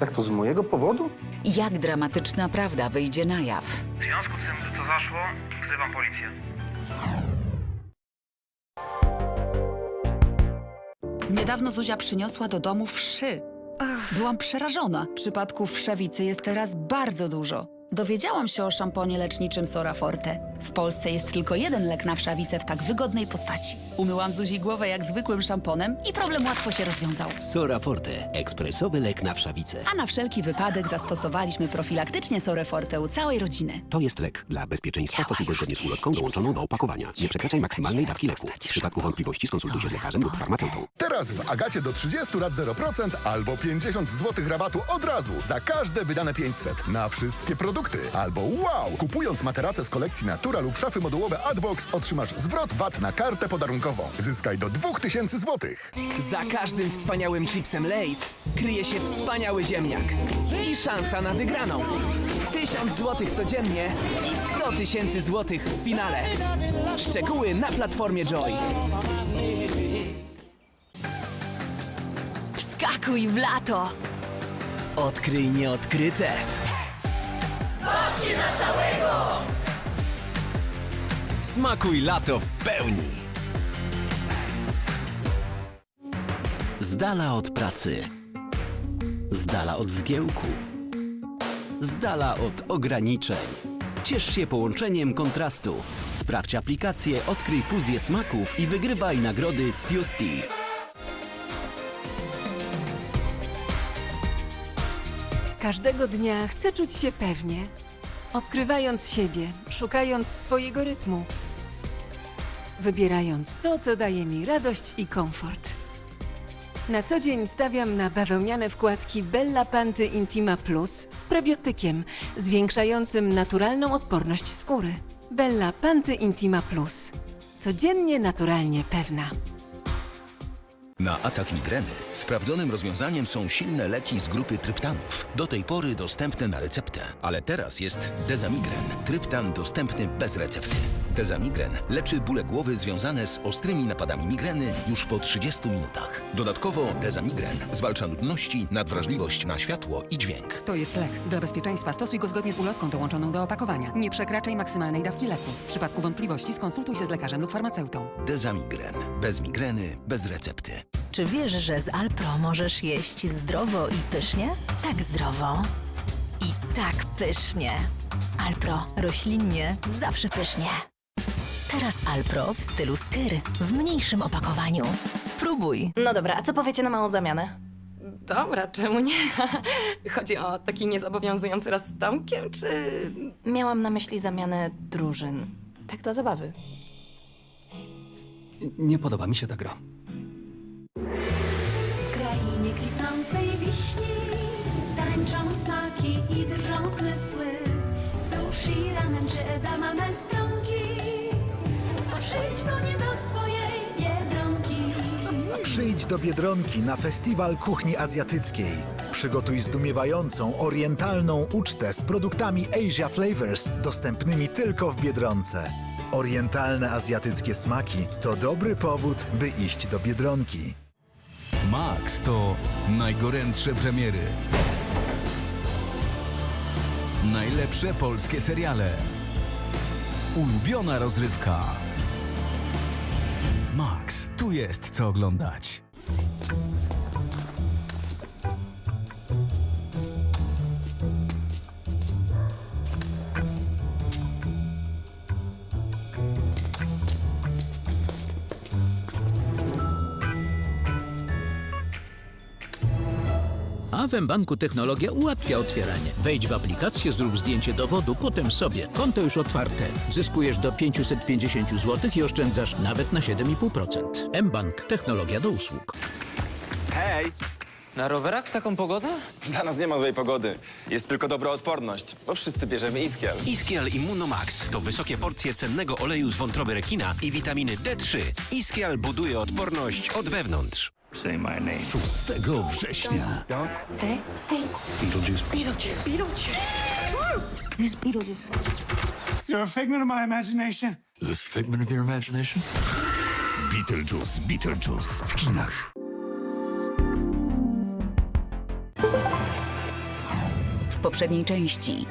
Jak to z mojego powodu? Jak dramatyczna prawda wyjdzie na jaw? W związku z tym, że to zaszło, wzywam policję. Niedawno Zuzia przyniosła do domu wszy. Byłam przerażona. Przypadków wszewicy jest teraz bardzo dużo. Dowiedziałam się o szamponie leczniczym Sora Forte. W Polsce jest tylko jeden lek na wszawicę w tak wygodnej postaci. Umyłam Zuzi głowę jak zwykłym szamponem i problem łatwo się rozwiązał. Sora Forte. Ekspresowy lek na wszawicę. A na wszelki wypadek zastosowaliśmy profilaktycznie Sorę Forte u całej rodziny. To jest lek. Dla bezpieczeństwa stosuj go zgodnie z ulotką dołączoną do opakowania. Nie przekraczaj maksymalnej dawki leku. W przypadku wątpliwości skonsultuj się z lekarzem lub farmaceutą. Teraz w Agacie do 30 lat 0% albo 50 zł rabatu od razu za każde wydane 500 na wszystkie produkty. Albo wow! Kupując materacę z kolekcji Natura lub szafy modułowe Adbox otrzymasz zwrot VAT na kartę podarunkową. Zyskaj do 2000 zł. Za każdym wspaniałym chipsem Lay's kryje się wspaniały ziemniak i szansa na wygraną. Tysiąc złotych codziennie i 100 tysięcy złotych w finale. Szczegóły na platformie Joy. Wskakuj w lato! Odkryj nieodkryte. Smakuj lato w pełni. Z dala od pracy. Z dala od zgiełku. Z dala od ograniczeń. Ciesz się połączeniem kontrastów. Sprawdź aplikację, odkryj fuzję smaków i wygrywaj nagrody z Fusty. Każdego dnia chcę czuć się pewnie, odkrywając siebie, szukając swojego rytmu, wybierając to, co daje mi radość i komfort. Na co dzień stawiam na bawełniane wkładki Bella Panty Intima Plus z prebiotykiem zwiększającym naturalną odporność skóry. Bella Panty Intima Plus. Codziennie naturalnie pewna. Na atak migreny sprawdzonym rozwiązaniem są silne leki z grupy tryptanów. Do tej pory dostępne na receptę, ale teraz jest Dezamigren. Tryptan dostępny bez recepty. Dezamigren leczy bóle głowy związane z ostrymi napadami migreny już po 30 minutach. Dodatkowo Dezamigren zwalcza nudności, nadwrażliwość na światło i dźwięk. To jest lek. Dla bezpieczeństwa stosuj go zgodnie z ulotką dołączoną do opakowania. Nie przekraczaj maksymalnej dawki leku. W przypadku wątpliwości skonsultuj się z lekarzem lub farmaceutą. Dezamigren. Bez migreny, bez recepty. Czy wiesz, że z Alpro możesz jeść zdrowo i pysznie? Tak zdrowo i tak pysznie. Alpro roślinnie zawsze pysznie. Teraz Alpro w stylu skyr, w mniejszym opakowaniu. Spróbuj. No dobra, a co powiecie na małą zamianę? Dobra, czemu nie? Chodzi o taki niezobowiązujący raz z Tomkiem, czy... Miałam na myśli zamianę drużyn. Tak dla zabawy. Nie podoba mi się ta gra. W krainie kwitnącej wiśni tańczą ssaki i drżą zmysły. Sushi, ramen czy edamame stronki. Przyjdź po nie do swojej biedronki. Przyjdź do Biedronki na festiwal kuchni azjatyckiej. Przygotuj zdumiewającą, orientalną ucztę z produktami Asia Flavors, dostępnymi tylko w Biedronce. Orientalne azjatyckie smaki to dobry powód, by iść do Biedronki. Max to najgorętsze premiery. Najlepsze polskie seriale. Ulubiona rozrywka. Max, tu jest co oglądać. W banku technologia ułatwia otwieranie. Wejdź w aplikację, zrób zdjęcie dowodu, potem sobie. Konto już otwarte. Zyskujesz do 550 zł i oszczędzasz nawet na 7,5%. mBank. Technologia do usług. Hej! Na rowerach w taką pogodę? Dla nas nie ma złej pogody. Jest tylko dobra odporność, bo wszyscy bierzemy Iskiel. Iskial Immunomax to wysokie porcje cennego oleju z wątroby rekina i witaminy D3. Iskial buduje odporność od wewnątrz. 6 września. Say, say. Beetlejuice. Beetlejuice. Beetlejuice. Who's Beetlejuice? You're a figment of my imagination. Is this figment of your imagination? Beetlejuice, Beetlejuice w kinach. w poprzedniej części.